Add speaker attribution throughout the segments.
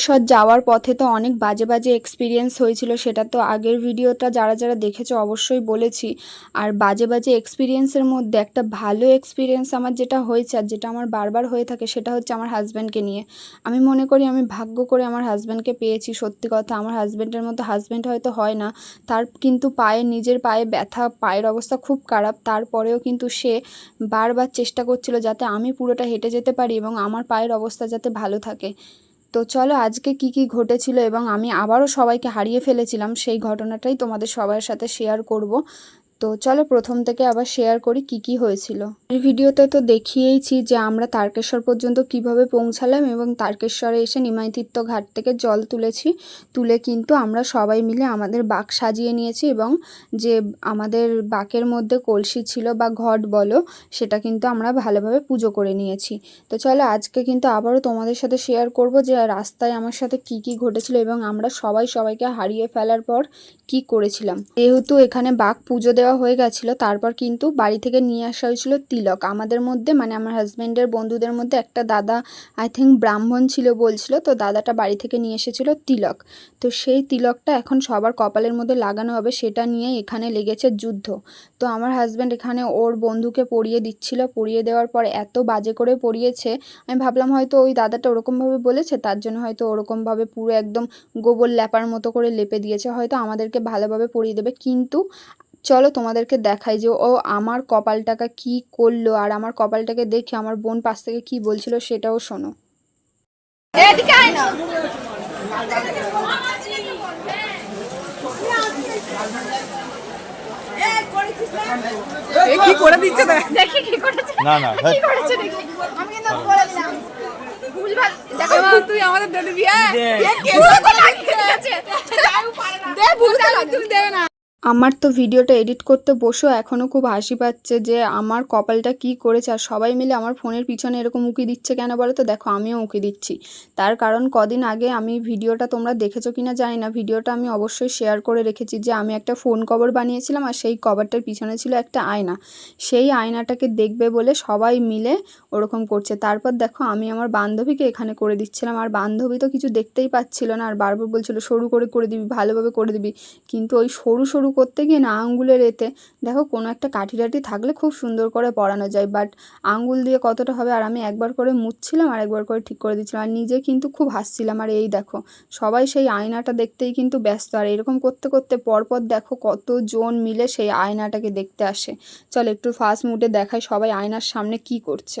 Speaker 1: তারকেশ্বর যাওয়ার পথে তো অনেক বাজে বাজে এক্সপিরিয়েন্স হয়েছিল, সেটা তো আগের ভিডিওটা যারা যারা দেখেছ অবশ্যই বলেছি। আর বাজে বাজে এক্সপিরিয়েন্সের মধ্যে একটা ভালো এক্সপিরিয়েন্স আমার যেটা হয়েছে আর যেটা আমার বারবার হয়ে থাকে সেটা হচ্ছে আমার হাজব্যান্ডকে নিয়ে। আমি মনে করি আমি ভাগ্য করে আমার হাজব্যান্ডকে পেয়েছি, সত্যি কথা আমার হাজব্যান্ডের মতো হাজব্যান্ড হয়তো হয় না। তার কিন্তু পায়ে নিজের পায়ে ব্যথা, পায়ের অবস্থা খুব খারাপ, তারপরেও কিন্তু সে বারবার চেষ্টা করছিল যাতে আমি পুরোটা হেঁটে যেতে পারি এবং আমার পায়ের অবস্থা যাতে ভালো থাকে। তো চলো আজকে কি কি ঘটেছিল এবং আমি আবারও সবাইকে হারিয়ে ফেলেছিলাম, সেই ঘটনাটাই তোমাদের সবার সাথে শেয়ার করব। তো চলো প্রথম থেকে আবার শেয়ার করি কি কি হয়েছিল। ভিডিওতে তো দেখিয়েইছি যে আমরা তারকেশ্বর পর্যন্ত কীভাবে পৌঁছালাম এবং তারকেশ্বরে এসে নিমাইতীর্থ ঘাট থেকে জল তুলেছি। তুলে কিন্তু আমরা সবাই মিলে আমাদের বাক সাজিয়ে নিয়েছি এবং যে আমাদের বাকের মধ্যে কলসি ছিল বা ঘট বলো, সেটা কিন্তু আমরা ভালোভাবে পুজো করে নিয়েছি। তো চলো আজকে কিন্তু আবারও তোমাদের সাথে শেয়ার করব যে রাস্তায় আমার সাথে কি কি ঘটেছিল এবং আমরা সবাই সবাইকে হারিয়ে ফেলার পর কি করেছিলাম। যেহেতু এখানে বাঘ পুজো দেওয়া হয়ে গেছিল, তারপর কিন্তু বাড়ি থেকে নিয়ে আসা হয়েছিল তিলক। আমাদের মধ্যে মানে আমার হাজব্যান্ডের বন্ধুদের মধ্যে একটা দাদা আই থিঙ্ক ব্রাহ্মণ ছিল বলছিল, তো দাদাটা বাড়ি থেকে নিয়ে এসেছিল তিলক। তো সেই তিলকটা এখন সবার কপালের মধ্যে লাগানো হবে, সেটা নিয়ে এখানে লেগেছে যুদ্ধ। তো আমার হাজব্যান্ড এখানে ওর বন্ধুকে পরিয়ে দিচ্ছিল পরিয়ে দেওয়ার পর এত বাজে করে পরিয়েছে আমি ভাবলাম হয়তো ওই দাদাটা ওরকমভাবে বলেছে, তার জন্য হয়তো ওরকমভাবে পুরো একদম গোবর ল্যাপার মতো করে লেপে দিয়েছে, হয়তো আমাদেরকে ভালোভাবে পরিয়ে দেবে। কিন্তু চলো তোমাদেরকে দেখাই যে ও আমার কপালটাকে কি করল আর আমার কপালটাকে দেখে আমার বোন পাশ থেকে কি বলছিল সেটাও শোনো।
Speaker 2: কি করে দিচ্ছে
Speaker 3: দেখি। কি করেছে।
Speaker 4: না না
Speaker 3: কি করেছে দেখি। আমি কিন্তু বলে দিলাম ভুলভাল। দেখো।
Speaker 2: তুই আমাদের দিয়ে দিবি? কে?
Speaker 3: পুরো তো লাগিয়ে দিয়েছে। যাও পারে না
Speaker 2: দে ভুলতে তুমি দেবে না।
Speaker 1: আমার তো ভিডিওটা এডিট করতে বসেও এখনও খুব হাসি পাচ্ছে যে আমার কপালটা কি করেছে আর সবাই মিলে আমার ফোনের পিছনে এরকম উঁকি দিচ্ছে কেন বলো তো? দেখো, আমিও উঁকি দিচ্ছি। তার কারণ কদিন আগে আমি ভিডিওটা তোমরা দেখেছ কিনা জানি না। ভিডিওটা আমি অবশ্যই শেয়ার করে রেখেছি যে আমি একটা ফোন কভার বানিয়েছিলাম আর সেই কভারটার পিছনে ছিল একটা আয়না। সেই আয়নাটাকে দেখবে বলে সবাই মিলে ওরকম করছে। তারপর দেখো, আমি আমার বান্ধবীকে এখানে করে দিচ্ছিলাম। আর বান্ধবী তো কিছু দেখতেই পাচ্ছিল না। আর বারবার বলছিল, সরু করে করে দিবি, ভালোভাবে করে দিবি। কিন্তু ওই সরু সরু করতে গিয়ে না আঙ্গুলের এতে দেখো কোনো একটা কাঠি টাঠি থাকলে খুব সুন্দর করে পরানো যায় বাট আঙ্গুল দিয়ে কতটা হবে আর আমি একবার করে মুছছিলাম আর একবার করে ঠিক করে দিচ্ছিলাম আর নিজে কিন্তু খুব হাসছিলাম আর এই দেখো সবাই সেই আয়নাটা দেখতেই কিন্তু ব্যস্ত আর এরকম করতে করতে পরপর দেখো কতজন মিলে সেই আয়নাটাকে দেখতে আসে চল একটু ফার্স্ট মুডে দেখায় সবাই আয়নার সামনে কি করছে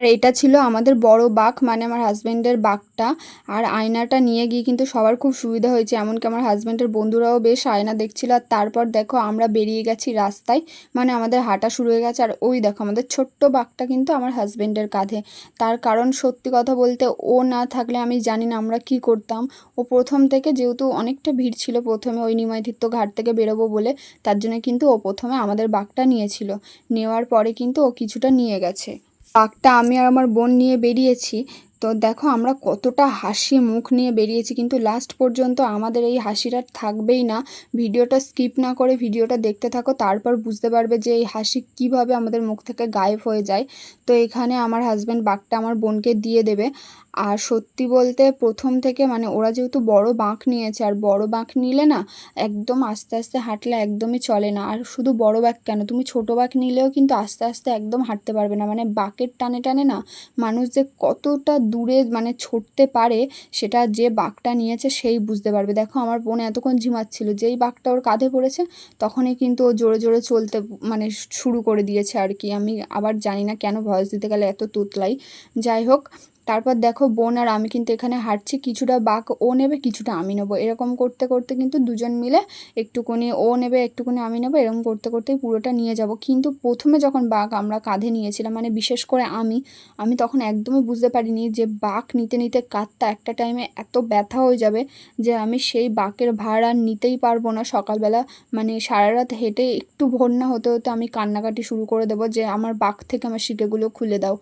Speaker 1: এটা ছিল আমাদের বড় বাঘ মানে আমার হাজব্যান্ডের বাঘটা। আর আয়নাটা নিয়ে গিয়ে কিন্তু সবার খুব সুবিধা হয়েছে। এমনকি আমার হাজব্যান্ডের বন্ধুরাও বেশ আয়না দেখছিল। আর তারপর দেখো আমরা বেরিয়ে গেছি রাস্তায় মানে আমাদের হাঁটা শুরু হয়ে গেছে। আর ওই দেখো আমাদের ছোট্ট বাঘটা কিন্তু আমার হাজব্যান্ডের কাঁধে। তার কারণ সত্যি কথা বলতে ও না থাকলে আমি জানি না আমরা কি করতাম। ও প্রথম থেকে যেহেতু অনেকটা ভিড় ছিল, প্রথমে ওই নিমাইতীর্থ ঘাট থেকে বেরোবো বলে, তার জন্য কিন্তু ও প্রথমে আমাদের বাঘটা নিয়েছিল। নেওয়ার পরে কিন্তু ও কিছুটা নিয়ে গেছে। বাঘটা আমি আর আমার বোন নিয়ে বেরিয়েছি। তো দেখো আমরা কতটা হাসি মুখ নিয়ে বেরিয়েছি, কিন্তু লাস্ট পর্যন্ত আমাদের এই হাসিটা থাকবেই না। ভিডিওটা স্কিপ না করে ভিডিওটা দেখতে থাকো, তারপর বুঝতে পারবে যে এই হাসি কীভাবে আমাদের মুখ থেকে গায়েব হয়ে যায়। তো এখানে আমার হাজব্যান্ড বাঘটা আমার বোনকে দিয়ে দেবে। আর সত্যি বলতে প্রথম থেকে মানে ওরা যেহেতু বড় বাঁক নিয়েছে, আর বড় বাঁক নিলে না একদম আস্তে আস্তে হাঁটলে একদমই চলে না। আর শুধু বড় বাঁক কেন? তুমি ছোট বাঁক নিলেও কিন্তু আস্তে আস্তে একদম হাঁটতে পারবে না। মানে বাঁকের টানে টানে না মানুষ যে কতটা দূরে মানে ছুটতে পারে সেটা যে বাঘটা নিয়েছে সেই বুঝতে পারবে। দেখো আমার বোন এতক্ষণ ঝিমাচ্ছিল, যেই বাঘটা ওর কাঁধে পড়েছে তখনই কিন্তু ও জোরে জোরে চলতে মানে শুরু করে দিয়েছে আর কি। আমি আবার জানি না কেন ভয়েস দিতে গেলে এত তুতলাই। যাই হোক তারপর দেখো বোন আর আমি কিন্তু এখানে হাঁটছি, কিছুটা বাঘ ও নেবে, কিছুটা আমি নেব। এরকম করতে করতে কিন্তু দুজন মিলে একটুকুনি ও নেবে একটুকুনি আমি নেব, এরকম করতে করতেই পুরোটা নিয়ে যাব। কিন্তু প্রথমে যখন বাঘ আমরা কাঁধে নিয়েছিলাম মানে বিশেষ করে আমি আমি তখন একদমই বুঝতে পারিনি যে বাঘ নিতে নিতে কাঁধটা একটা টাইমে এত ব্যথা হয়ে যাবে যে আমি সেই বাঘের ভার আর নিতেই পারব না। সকালবেলা মানে সারা রাত হেঁটে একটু না হতে হতে আমি কান্নাকাটি শুরু করে দেবো যে আমার বাঘ থেকে আমার শিকেগুলো খুলে দাও।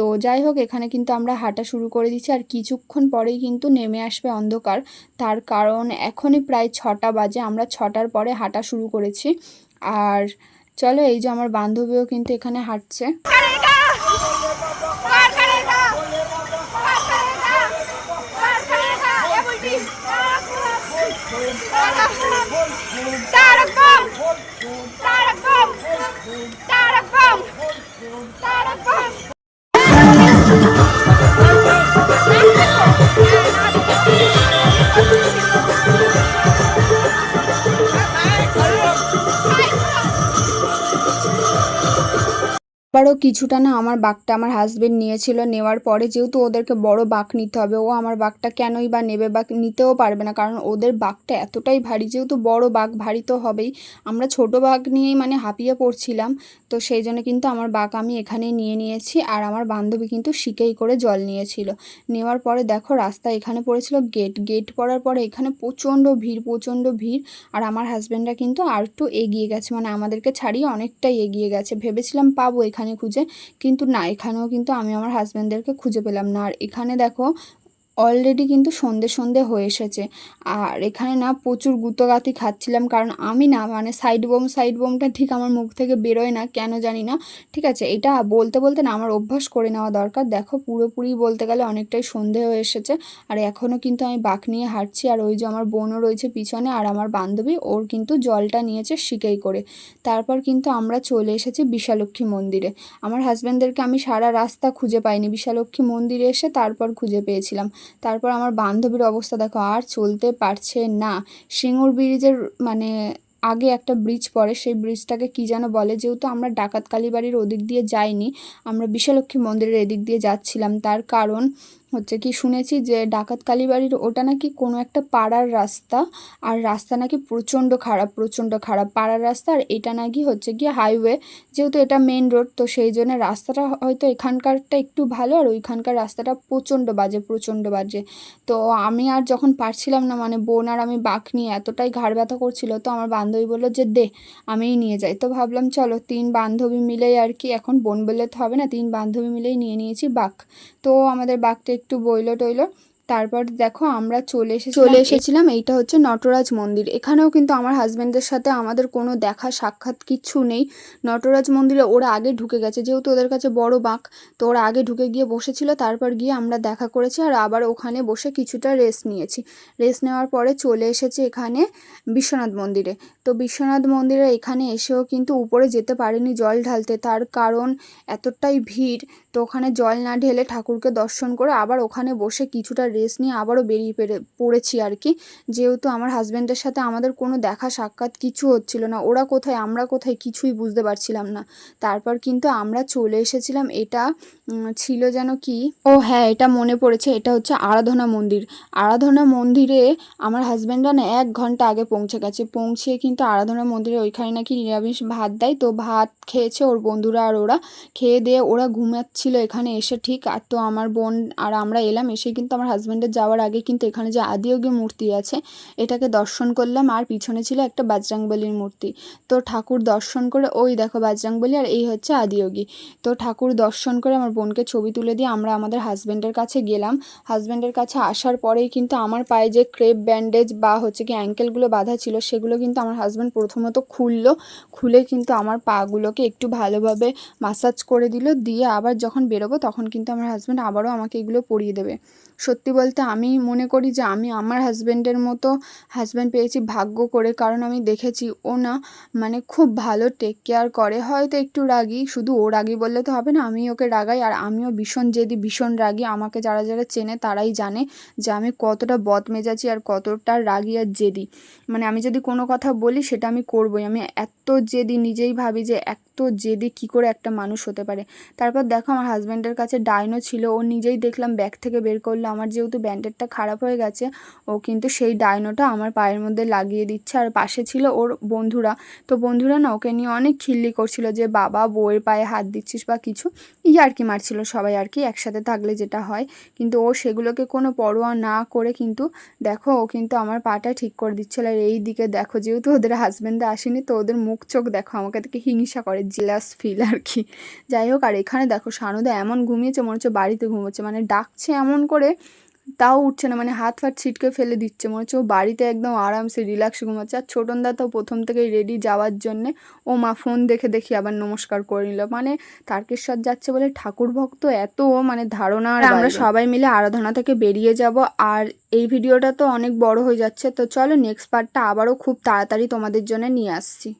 Speaker 1: তো যাই হোক, এখানে কিন্তু আমরা হাঁটা শুরু করে দিচ্ছি আর কিছুক্ষণ পরেই কিন্তু নেমে আসবে অন্ধকার। তার কারণ এখনই প্রায় ছটা বাজে, আমরা ছটার পরে হাঁটা শুরু করেছি। আর চলো, এই যে আমার বান্ধবীও কিন্তু এখানে হাঁটছে। আবারও কিছুটা না আমার বাঘটা আমার হাজবেন্ড নিয়েছিল, নেওয়ার পরে যেহেতু ওদেরকে বড় বাঘ নিতে হবে, ও আমার বাঘটা কেনই বা নেবে বা নিতেও পারবে না, কারণ ওদের বাঘটা এতটাই ভারী, যেহেতু বড় বাঘ ভারী তো হবেই। আমরা ছোট বাঘ নিয়েই মানে হাঁপিয়ে পড়ছিলাম, তো সেই জন্য কিন্তু আমার বাঘ আমি এখানে নিয়ে নিয়েছি, আর আমার বান্ধবী কিন্তু শিকেই করে জল নিয়েছিল। নেওয়ার পরে দেখো রাস্তা এখানে পড়েছিল গেট গেট পড়ার পরে এখানে প্রচণ্ড ভিড় প্রচণ্ড ভিড়, আর আমার হাজব্যান্ডরা কিন্তু আর একটু এগিয়ে গেছে মানে আমাদেরকে ছাড়িয়ে অনেকটাই এগিয়ে গেছে। ভেবেছিলাম পাবো এখানে খুঁজে। কিন্তু না এখানেও কিন্তু আমি আমার হাজব্যান্ডদেরকে খুঁজে পেলাম না। আর এখানে দেখো অলরেডি কিন্তু সন্ধে সন্ধে হয়ে এসেছে। আর এখানে না প্রচুর গুতোগাতি খাচ্ছিলাম, কারণ আমি না মানে সাইড বোম সাইড বোমটা ঠিক আমার মুখ থেকে বেরোয় না, কেন জানি না। ঠিক আছে, এটা বলতে বলতে না আমার অভ্যাস করে নেওয়া দরকার। দেখো পুরোপুরি বলতে গেলে অনেকটাই সন্ধে হয়ে এসেছে। আর এখনও কিন্তু আমি বাঁক নিয়ে হাঁটছি, আর ওই যে আমার বোনও রয়েছে পিছনে, আর আমার বান্ধবী, ওর কিন্তু জলটা নিয়েছে শিকেই করে। তারপর কিন্তু আমরা চলে এসেছি বিশালক্ষী মন্দিরে। আমার হাজব্যান্ডদেরকে আমি সারা রাস্তা খুঁজে পাইনি। বিশালক্ষী মন্দিরে এসে তারপর খুঁজে পেয়েছিলাম। তারপর আমার বান্ধবীর অবস্থা দেখো, আর চলতে পারছে না। সিঙ্গুর ব্রিজের মানে আগে একটা ব্রিজ পড়ে, সেই ব্রিজটাকে কি যেন বলে, যেহেতু আমরা ডাকাত কালীবাড়ির ওদিক দিয়ে যাইনি, আমরা বিশালক্ষী মন্দিরের এদিক দিয়ে যাচ্ছিলাম। তার কারণ হচ্ছে কি শুনেছি যে ডাকাত কালীবাড়ির ওটা নাকি কোনো একটা পাড়ার রাস্তা, আর রাস্তা নাকি প্রচণ্ড খারাপ প্রচণ্ড খারাপ পাড়ার রাস্তা, আর এটা নাকি হচ্ছে কি হাইওয়ে যেহেতু এটা মেন রোড তো সেই জন্য রাস্তাটা হয়তো এখানকারটা একটু ভালো, আর ওইখানকার রাস্তাটা প্রচণ্ড বাজে প্রচণ্ড বাজে। তো আমি আর যখন পারছিলাম না মানে বোন আর আমি বাঁক নিয়ে এতটাই ঘাড় ব্যথা করছিল, তো আমার বান্ধবী বলল যে দে, আমিই নিয়ে যাই। তো ভাবলাম চলো, তিন বান্ধবী মিলেই আর কি, এখন বোন বললে তো হবে না, তিন বান্ধবী মিলেই নিয়ে নিয়েছি বাঁক তো আমাদের বাঘটা একটু বইলো টইলো তারপর দেখো আমরা চলে এসে চলে এসেছিলাম এইটা হচ্ছে নটরাজ মন্দির। এখানেও কিন্তু আমার হাজব্যান্ডের সাথে আমাদের কোনো দেখা সাক্ষাৎ কিচ্ছু নেই। নটরাজ মন্দিরে ওরা আগে ঢুকে গেছে যেহেতু ওদের কাছে বড় বাঁক তো ওরা আগে ঢুকে গিয়ে বসেছিল তারপর গিয়ে আমরা দেখা করেছি আর আবার ওখানে বসে কিছুটা রেস্ট নিয়েছি। রেস্ট নেওয়ার পরে চলে এসেছি এখানে বিশ্বনাথ মন্দিরে। তো বিশ্বনাথ মন্দিরে এখানে এসেও কিন্তু উপরে যেতে পারিনি জল ঢালতে তার কারণ এতটাই ভিড় তো ওখানে জল না ঢেলে ঠাকুরকে দর্শন করে আবার ওখানে বসে কিছুটা রেস্ট নিয়ে আবারও বেরিয়ে পেরে, পড়েছি আর কি। যেহেতু আমার হাজব্যান্ডের সাথে আমাদের কোনো দেখা সাক্ষাৎ কিছু হচ্ছিল না, ওরা কোথায়, আমরা কোথায় কিছুই বুঝতে পারছিলাম না। তারপর কিন্তু আমরা চলে এসেছিলাম, এটা ছিল যেন কি? ও হ্যাঁ এটা মনে পড়েছে, এটা হচ্ছে আরাধনা মন্দির। আরাধনা মন্দিরে আমার হাজব্যান্ডরা না এক ঘণ্টা আগে পৌঁছে গেছে। পৌঁছে কিন্তু আরাধনা মন্দিরে ওইখানে নাকি নিরামিষ ভাত দেয়, তো ভাত খেয়েছে ওর বন্ধুরা আর ওরা। খেয়ে দিয়ে ওরা ঘুমাচ্ছিল এখানে এসে ঠিক, আর তো আমার বোন আর আমরা এলাম, এসে কিন্তু আমার হাজব্যান্ডের যাওয়ার আগে কিন্তু এখানে যে আদিয়োগী মূর্তি আছে, এটাকে দর্শন করলাম আর পিছনে ছিল একটা বাজরাংবলির মূর্তি। তো ঠাকুর দর্শন করে, ওই দেখো বাজরাংবলি আর এই হচ্ছে আদিয়োগী। তো ঠাকুর দর্শন করে আমার বোনকে ছবি তুলে দিয়ে আমরা আমাদের হাজব্যান্ডের কাছে গেলাম। হাজব্যান্ডের কাছে আসার পরেই কিন্তু আমার পায়ে যে ক্রেপ ব্যান্ডেজ বা হচ্ছে কি অ্যাঙ্কেলগুলো বাঁধা ছিল, সেগুলো কিন্তু আমার হাজব্যান্ড প্রথমত খুললো। খুলে কিন্তু আমার পাগুলোকে একটু ভালোভাবে মাসাজ করে দিল। দিয়ে আবার যখন বেরোবো তখন কিন্তু আমার হাজব্যান্ড আবারও আমাকে এগুলো পরিয়ে দেবে। সত্যি বলতে আমি মনে করি যে আমি আমার হাজব্যান্ডের মতো হাজব্যান্ড পেয়েছি ভাগ্য করে। কারণ আমি দেখেছি ও না মানে খুব ভালো টেক কেয়ার করে। হয়তো একটু রাগি, শুধু ও রাগি বললে তো হবে না, আমি ওকে রাগাই আর আমিও ভীষণ জেদি, ভীষণ রাগি। আমাকে যারা যারা চেনে তারাই জানে যে আমি কতটা বদ বদমেজাজি আর কতটা রাগি আর জেদি। মানে আমি যদি কোনো কথা বলি সেটা আমি করবই। আমি এত জেদি নিজেই ভাবি যে এত জেদি কী করে একটা মানুষ হতে পারে? তারপর দেখো আমার হাজব্যান্ডের কাছে ডাইনো ছিল, ও নিজেই দেখলাম ব্যাগ থেকে বের করল। আমার যেহেতু ব্যান্ডেডটা খারাপ হয়ে গেছে, ও কিন্তু সেই ডায়নোটা আমার পায়ের মধ্যে লাগিয়ে দিচ্ছে। আর পাশে ছিল ওর বন্ধুরা। তো বন্ধুরা না, ওকে নিয়ে অনেক খিল্লি করছিল যে, বাবা, বউয়ের পায়ে হাত দিচ্ছিস বা কিছু? ই আর কি মারছিল সবাই আর কি, একসাথে থাকলে যেটা হয়। কিন্তু ও সেগুলোকে কোনো পরোয়া না করে কিন্তু, দেখো ও কিন্তু আমার পাটা ঠিক করে দিচ্ছিল। আর এই দিকে দেখো, যেহেতু ওদের হাজব্যান্ডে আসেনি, তো ওদের মুখ চোখ দেখো, আমাকে থেকে হিংসা করে জেলাস ফিল আর কি যাই হোক আর এখানে দেখো সানুদা এমন ঘুমিয়েছে মনে হচ্ছে বাড়িতে ঘুমোচ্ছে। মানে ডাকছে এমন করে তাও উঠছে না। মানে হাত ফাত ছিটকে ফেলে দিচ্ছে। মনে হচ্ছে ও বাড়িতে একদম আরামসে রিল্যাক্সে ঘুমাচ্ছে। আর ছোটনদা তো প্রথম থেকেই রেডি যাওয়ার জন্যে ও মা ফোন দেখে দেখি আবার নমস্কার করে নিল। মানে তারকেশ্বর যাচ্ছে বলে ঠাকুর ভক্ত এত মানে ধারণা আর আমরা সবাই মিলে আরাধনা থেকে বেরিয়ে যাব। আর এই ভিডিওটা তো অনেক বড় হয়ে যাচ্ছে। তো চলো নেক্সট পার্টটা আবারও খুব তাড়াতাড়ি তোমাদের জন্য নিয়ে আসছি।